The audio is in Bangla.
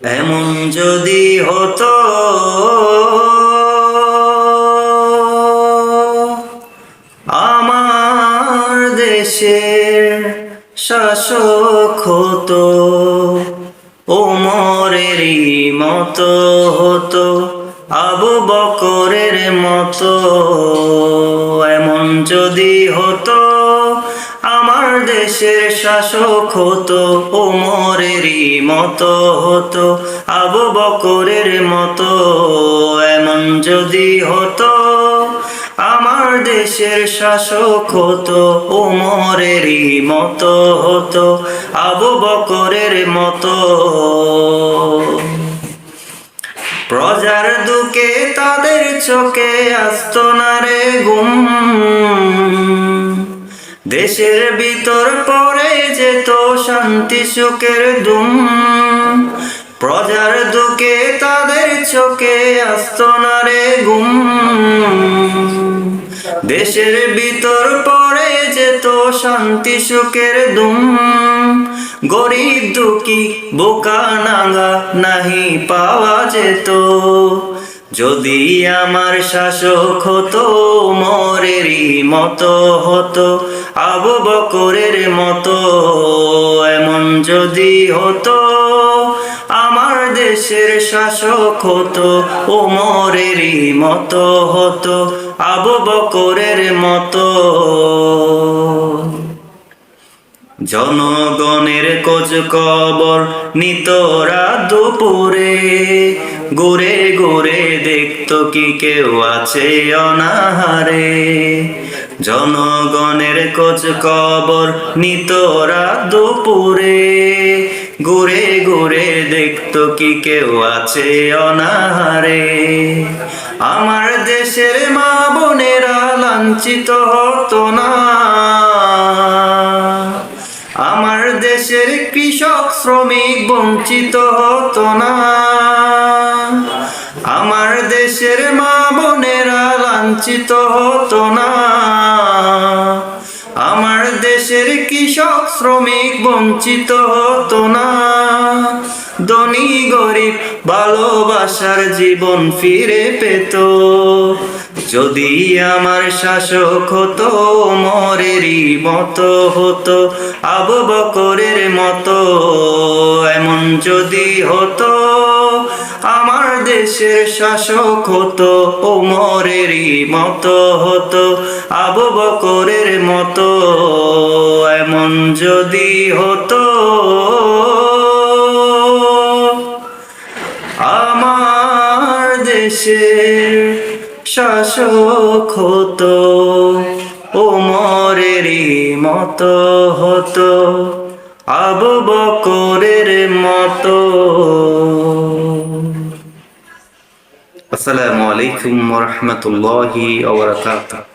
এমন যদি হতো, আমার দেশের শাসক হতো ওমরেরই মতো হতো, আবু বকরের মতো। এমন যদি হতো দেশের শাসক হতো ওমরেরই মতো হতো, আবু বকরের মতো এমন যদি হতো। আমার দেশের শাসক হতো ওমরেরই মতো হতো, আবু বকরের মতো। প্রজার দুকে তাদের চোখে আসতো না রে গুম। দেশের ভিতর পরে যেত শান্তি, সুখের দুম। প্রজার দুকে তাদের চোখে আসতো না রে গুম। দেশের ভিতর পরে যেত শান্তি, সুখের দুম। গরিব দুঃখী বোকা নাঙ্গা নাহি পাওয়া যেত। যদি আমার শাসক হতো, মরেরই মতো হতো, আবু বকরের মতো এমন যদি হতো, আমার দেশের শাসক হতো ওমরেরই মতো হতো, আবু বকরের মতো। জনগণের কোজ কবর নিতরা দুপুরে ঘুরে ঘুরে দেখতো কি কেউ আছে অনাহারে। জনগণের কোজ কবর নিতরা দুপুরে। ঘুরে ঘুরে দেখতো কি কেউ আছে অনাহারে। আমার দেশের মা বোনেরা লাঞ্ছিত হতো না। দেশের কৃষক শ্রমিক বঞ্চিত হতো না। আমার দেশের মা বোনেরা লাঞ্ছিত হতো না। আমার দেশের কৃষক শ্রমিক বঞ্চিত হতো না। ধনী গরিব ভালোবাসার জীবন ফিরে পেত। যদি আমার শাসক হতো, মরেরই মতো হতো, আবু বকরের মতো, এমন যদি হতো, আমার দেশের শাসক হতো ও মরেরই মতো হতো, আবু বকরের মতো, এমন যদি হতো। দেশের শাসক হতো ওমরেরই মতো হতো। আবু বকরের মতো। আসসালামু আলাইকুম রহমতুল্লাহি ওবরাকাতুহ